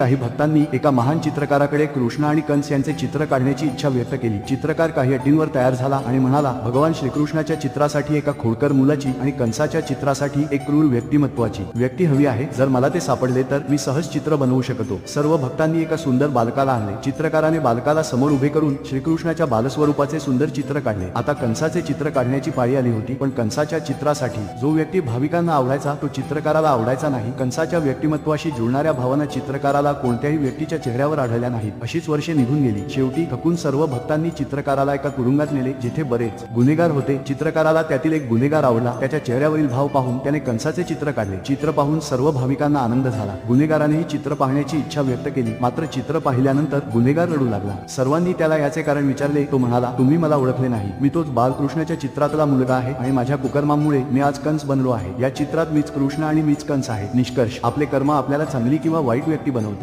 काही भक्तांनी एका महान चित्रकाराकडे कृष्ण आणि कंस यांचे चित्र काढण्याची इच्छा व्यक्त केली. चित्रकार काही अटींवर तयार झाला आणि म्हणाला भगवान श्रीकृष्णाच्या चित्रासाठी एका खोडकर मुलाची आणि कंसाच्या चित्रासाठी एक क्रूर व्यक्तिमत्वाची व्यक्ती हवी आहे. जर मला ते सापडले तर मी सहज चित्र बनवू शकतो. सर्व भक्तांनी एका सुंदर बालकाला आणले. चित्रकाराने बालकाला समोर उभे करून श्रीकृष्णाच्या बालस्वरूपाचे सुंदर चित्र काढले. आता कंसाचे चित्र काढण्याची पाळी आली होती पण कंसाच्या चित्रासाठी जो व्यक्ती भाविकांना आवडायचा तो चित्रकाराला आवडायचा नाही. कंसाच्या व्यक्तिमत्वाशी जुळणाऱ्या भावना चित्रकाराला कोणत्याही व्यक्तीच्या चेहऱ्यावर आढळल्या नाहीत. अशीच वर्षे निघून गेली. शेवटी थकून सर्व भक्तांनी चित्रकाराला एका तुरुंगात नेले जिथे बरेच गुन्हेगार होते. चित्रकाराला त्यातील एक गुन्हेगार आवडला. त्याच्या चेहऱ्यावरील भाव पाहून त्याने कंसाचे चित्र काढले. चित्र पाहून सर्व भाविकांना आनंद झाला. गुन्हेगारानेही चित्र पाहण्याची इच्छा व्यक्त केली. मात्र चित्र पाहिल्यानंतर गुन्हेगार रडू लागला. सर्वांनी त्याला याचे कारण विचारले. तो म्हणाला तुम्ही मला ओळखले नाही. मी तोच बालकृष्णाच्या चित्रातला मुलगा आहे आणि माझ्या कुकर्मामुळे मी आज कंस बनलो आहे. या चित्रात मीच कृष्ण आणि मीच कंस आहे. निष्कर्ष. आपले कर्म आपल्याला चांगली किंवा वाईट व्यक्ती बनवते.